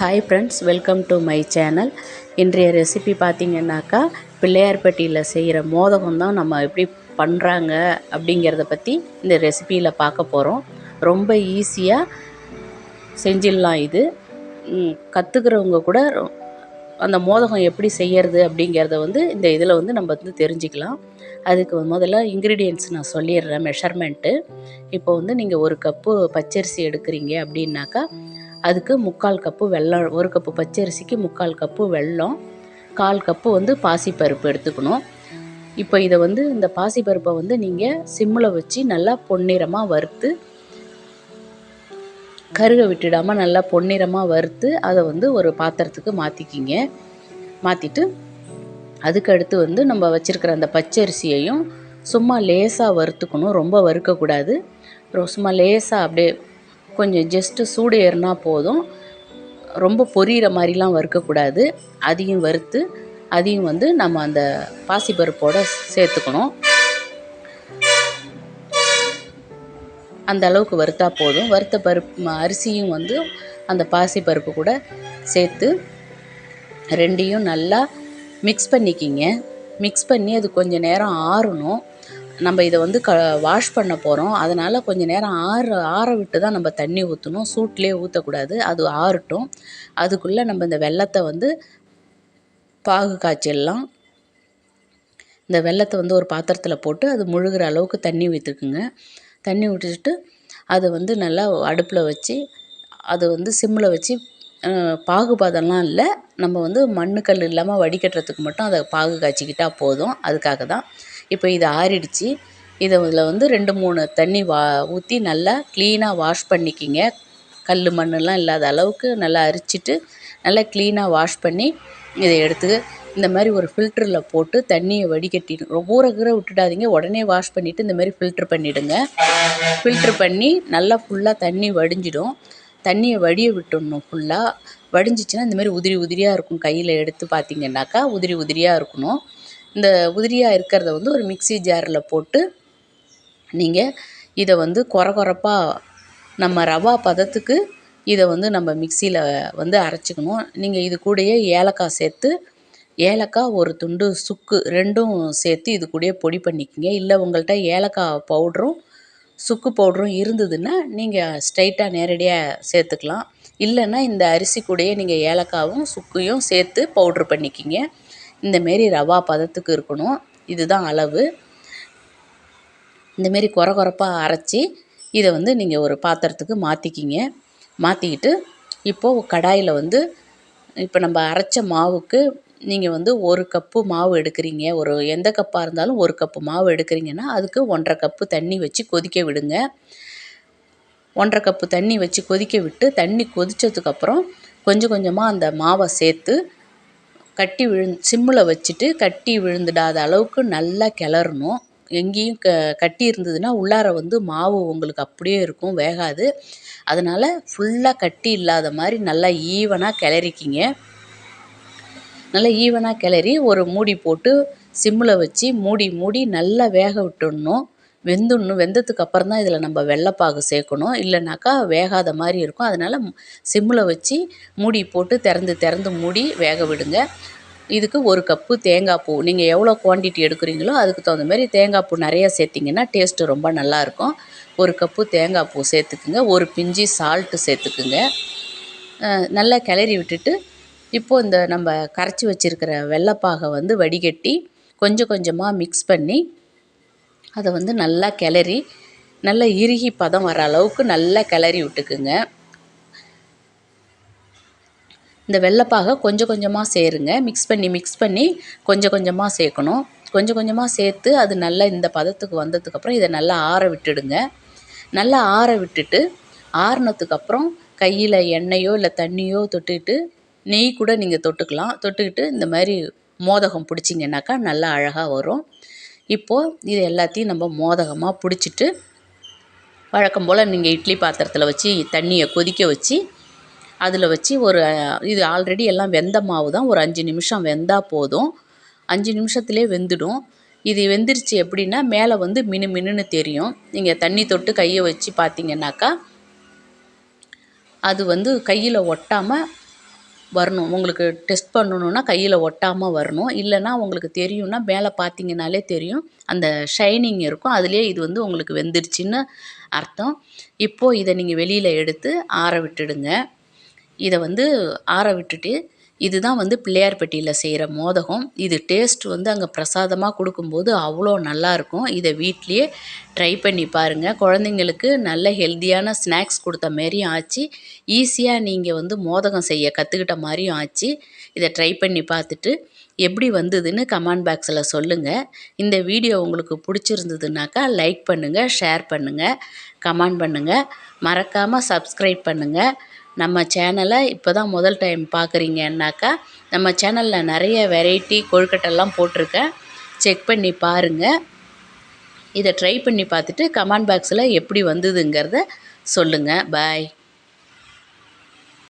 Hi friends welcome to my channel இன்றைய recipe பார்த்திங்கன்னாக்கா பிள்ளையார்பட்டியில் செய்கிற மோதகம் தான் நம்ம எப்படி பண்ணுறாங்க அப்படிங்கிறத பற்றி இந்த ரெசிபியில் பார்க்க போகிறோம் ரொம்ப ஈஸியாக செஞ்சிடலாம் இது. கற்றுக்கிறவங்க கூட அந்த மோதகம் எப்படி செய்யறது அப்படிங்கிறத வந்து இந்த இதில் வந்து நம்ம வந்து தெரிஞ்சுக்கலாம். அதுக்கு முதல்ல இன்க்ரீடியன்ட்ஸ் நான் சொல்லிடுறேன் மெஷர்மெண்ட்டு இப்போ வந்து நீங்கள் ஒரு கப்பு பச்சரிசி எடுக்கிறீங்க அப்படின்னாக்கா அதுக்கு முக்கால் கப்பு வெல்லம் ஒரு கப்பு பச்சரிசிக்கு முக்கால் கப்பு வெல்லம் கால் கப்பு வந்து பாசிப்பருப்பு எடுத்துக்கணும். இப்போ இதை வந்து இந்த பாசிப்பருப்பை வந்து நீங்கள் சிம்மில் வச்சு நல்லா பொன்னிறமாக வறுத்து கருக விட்டுடாமல் நல்லா பொன்னிறமாக வறுத்து அதை வந்து ஒரு பாத்திரத்துக்கு மாற்றிக்கிங்க மாற்றிட்டு அதுக்கு அடுத்து வந்து நம்ம வச்சுருக்கிற அந்த பச்சரிசியையும் சும்மா லேசாக வறுத்துக்கணும். ரொம்ப வறுக்கக்கூடாது. சும்மா லேசாக அப்படியே கொஞ்சம் ஜஸ்ட்டு சூடு ஏறினா போதும். ரொம்ப பொரியிற மாதிரிலாம் வறுக்கக்கூடாது. அதையும் வறுத்து அதையும் வந்து நம்ம அந்த பாசிப்பருப்போடு சேர்த்துக்கணும். அந்த அளவுக்கு வறுத்தா போதும். வறுத்த பருப்பு அரிசியும் வந்து அந்த பாசிப்பருப்பு கூட சேர்த்து ரெண்டையும் நல்லா மிக்ஸ் பண்ணிக்கிங்க. மிக்ஸ் பண்ணி அது கொஞ்சம் நேரம் ஆறணும். நம்ம இதை வந்து க வாஷ் பண்ண போகிறோம் அதனால் கொஞ்சம் நேரம் ஆற ஆற விட்டு தான் நம்ம தண்ணி ஊற்றணும் சூட்லேயே ஊற்றக்கூடாது அது ஆறட்டும். அதுக்குள்ளே நம்ம இந்த வெள்ளத்தை வந்து பாகு காய்ச்சிடலாம். இந்த வெள்ளத்தை வந்து ஒரு பாத்திரத்தில் போட்டு அது முழுகிற அளவுக்கு தண்ணி ஊற்றிக்குங்க தண்ணி ஊற்றிட்டு அதை வந்து நல்லா அடுப்பில் வச்சு அதை வந்து சிம்மில் வச்சு பாகுபாதம்லாம் இல்லை. நம்ம வந்து மண்ணுக்கல் இல்லாமல் வடிகட்டுறதுக்கு மட்டும் அதை பாகு காய்ச்சிக்கிட்டால் போதும். அதுக்காக தான் இப்போ இது ஆறிடுச்சு. இதை இதில் வந்து ரெண்டு மூணு தண்ணி வா ஊற்றி நல்லா க்ளீனாக வாஷ் பண்ணிக்கிங்க. கல் மண்ணெலாம் இல்லாத அளவுக்கு நல்லா அரிச்சிட்டு நல்லா க்ளீனாக வாஷ் பண்ணி இதை எடுத்து இந்த மாதிரி ஒரு ஃபில்டரில் போட்டு தண்ணியை வடிகட்டி ஊற கீரை விட்டுடாதீங்க. உடனே வாஷ் பண்ணிவிட்டு இந்த மாதிரி ஃபில்ட்ரு பண்ணிவிடுங்க ஃபில்ட்ரு பண்ணி நல்லா ஃபுல்லாக தண்ணி வடிஞ்சிடும். தண்ணியை வடிய விட்டுடணும் ஃபுல்லாக வடிஞ்சிச்சின்னா இந்த மாதிரி உதிரி உதிரியாக இருக்கும் கையில் எடுத்து பார்த்தீங்கன்னாக்கா உதிரி உதிரியாக இருக்கணும். இந்த உதிரியாக இருக்கிறத வந்து ஒரு மிக்சி ஜாரில் போட்டு நீங்கள் இதை வந்து கொர கொரப்பாக நம்ம ரவா பதத்துக்கு இதை வந்து நம்ம மிக்சியில் வந்து அரைச்சிக்கணும். நீங்கள் இது கூடயே ஏலக்காய் சேர்த்து ஏலக்காய் ஒரு துண்டு சுக்கு ரெண்டும் சேர்த்து இது கூடயே பொடி பண்ணிக்கோங்க. இல்லை உங்கள்கிட்ட ஏலக்காய் பவுட்ரும் சுக்கு பவுட்ரும் இருந்ததுன்னா நீங்கள் ஸ்ட்ரைட்டாக நேரடியாக சேர்த்துக்கலாம். இல்லைன்னா இந்த அரிசி கூடயே நீங்கள் ஏலக்காவும் சுக்கையும் சேர்த்து பவுட்ரு பண்ணிக்கிங்க. இந்தமாரி ரவா பதத்துக்கு இருக்கணும். இதுதான் அளவு. இந்தமாரி கொர கொரப்பாக அரைச்சி இதை வந்து நீங்கள் ஒரு பாத்திரத்துக்கு மாற்றிக்கிங்க மாற்றிக்கிட்டு இப்போது கடாயில் வந்து இப்போ நம்ம அரைச்ச மாவுக்கு நீங்கள் வந்து ஒரு கப்பு மாவு எடுக்கிறீங்க. ஒரு எந்த கப்பாக இருந்தாலும் ஒரு கப்பு மாவு எடுக்கிறீங்கன்னா அதுக்கு ஒன்றரை கப்பு தண்ணி வச்சு கொதிக்க விடுங்க. ஒன்றரை கப்பு தண்ணி வச்சு கொதிக்க விட்டு தண்ணி கொதித்ததுக்கப்புறம் கொஞ்சம் கொஞ்சமாக அந்த மாவை சேர்த்து கட்டி விழுந் சிம்மில் வச்சுட்டு கட்டி விழுந்துடாத அளவுக்கு நல்லா கிளறணும். எங்கேயும் க கட்டி இருந்ததுன்னா உள்ளார வந்து மாவு உங்களுக்கு அப்படியே இருக்கும் வேகாது. அதனால் ஃபுல்லாக கட்டி இல்லாத மாதிரி நல்லா ஈவனாக கிளறிக்கிங்க. நல்லா ஈவனாக கிளறி ஒரு மூடி போட்டு சிம்மில் வச்சு மூடி மூடி நல்லா வேக விட்டுடணும். வெந்துடணும். வெந்ததுக்கு அப்புறம் தான் இதில் நம்ம வெள்ளைப்பாகு சேர்க்கணும். இல்லைனாக்கா வேகாத மாதிரி இருக்கும். அதனால் சிம்மில் வச்சு மூடி போட்டு திறந்து திறந்து மூடி வேக விடுங்க. இதுக்கு ஒரு கப்பு தேங்காய் பூ. நீங்கள் எவ்வளோ குவான்டிட்டி எடுக்கிறீங்களோ அதுக்கு தகுந்த மாதிரி தேங்காய் பூ நிறையா சேர்த்திங்கன்னா டேஸ்ட்டு ரொம்ப நல்லாயிருக்கும் ஒரு கப்பு தேங்காய் பூ சேர்த்துக்குங்க. ஒரு பிஞ்சி சால்ட்டு சேர்த்துக்குங்க. நல்லா கிளறி விட்டுட்டு இப்போது இந்த நம்ம கரைச்சி வச்சுருக்கிற வெள்ளைப்பாகை வந்து வடிகட்டி கொஞ்சம் கொஞ்சமாக மிக்ஸ் பண்ணி அதை வந்து நல்லா கிளறி நல்லா இறுகி பதம் வர அளவுக்கு நல்லா கிளறி விட்டுக்குங்க. இந்த வெள்ளைப்பாக கொஞ்சம் கொஞ்சமாக சேருங்க. மிக்ஸ் பண்ணி மிக்ஸ் பண்ணி கொஞ்சம் கொஞ்சமாக சேர்க்கணும். கொஞ்சம் கொஞ்சமாக சேர்த்து அது நல்லா இந்த பதத்துக்கு வந்ததுக்கப்புறம் இதை நல்லா ஆற விட்டுடுங்க. நல்லா ஆற விட்டுட்டு ஆறினதுக்கப்புறம் கையில் எண்ணெயோ இல்லை தண்ணியோ தொட்டுக்கிட்டு நெய் கூட நீங்கள் தொட்டுக்கலாம். தொட்டுக்கிட்டு இந்த மாதிரி மோதகம் பிடிச்சிங்கனாக்கா நல்லா அழகாக வரும். இப்போது இது எல்லாத்தையும் நம்ம மோதகமாக பிடிச்சிட்டு வழக்கம் போல் நீங்கள் இட்லி பாத்திரத்தில் வச்சு தண்ணியை கொதிக்க வச்சு அதில் வச்சு ஒரு இது ஆல்ரெடி எல்லாம் வெந்த மாவு தான். ஒரு அஞ்சு நிமிஷம் வெந்தால் போதும். அஞ்சு நிமிஷத்துலேயே வெந்துடும். இது வெந்துருச்சு எப்படின்னா மேலே வந்து மினு மினுன்னு தெரியும். நீங்கள் தண்ணி தொட்டு கையை வச்சு பார்த்தீங்கன்னாக்கா அது வந்து கையில் ஒட்டாமல் வரணும். உங்களுக்கு டெஸ்ட் பண்ணணுன்னா கையில் ஒட்டாமல் வரணும். இல்லைன்னா உங்களுக்கு தெரியும்னா மேலே பார்த்தீங்கனாலே தெரியும். அந்த ஷைனிங் இருக்கும். அதுலேயே இது வந்து உங்களுக்கு வெந்துருச்சுன்னு அர்த்தம். இப்போது இதை நீங்கள் வெளியில் எடுத்து ஆற விட்டுடுங்க. இதை வந்து ஆற விட்டுட்டு இதுதான் வந்து பிள்ளையார்பட்டியில் செய்கிற மோதகம். இது டேஸ்ட் வந்து அங்கே பிரசாதமாக கொடுக்கும்போது அவ்வளோ நல்லாயிருக்கும் இதை வீட்லேயே ட்ரை பண்ணி பாருங்கள் குழந்தைங்களுக்கு நல்ல ஹெல்த்தியான ஸ்நாக்ஸ் கொடுத்த மாரியும் ஆச்சு. ஈஸியாக நீங்கள் வந்து மோதகம் செய்ய கற்றுக்கிட்ட மாதிரியும் ஆச்சு. இதை ட்ரை பண்ணி பார்த்துட்டு எப்படி வந்ததுன்னு கமெண்ட் பாக்ஸில் சொல்லுங்கள் இந்த வீடியோ உங்களுக்கு பிடிச்சிருந்ததுனாக்கா லைக் பண்ணுங்கள் ஷேர் பண்ணுங்கள் கமெண்ட் பண்ணுங்கள் மறக்காமல் சப்ஸ்கிரைப் பண்ணுங்கள் நம்ம சேனலை இப்போ தான் முதல் டைம் பார்க்குறீங்கன்னாக்கா நம்ம சேனலில் நிறைய வெரைட்டி கொழுக்கட்டெல்லாம் போட்டிருக்கேன். செக் பண்ணி பாருங்கள் இதை ட்ரை பண்ணி பார்த்துட்டு கமெண்ட் பாக்ஸில் எப்படி வந்ததுங்கிறத சொல்லுங்கள் பாய்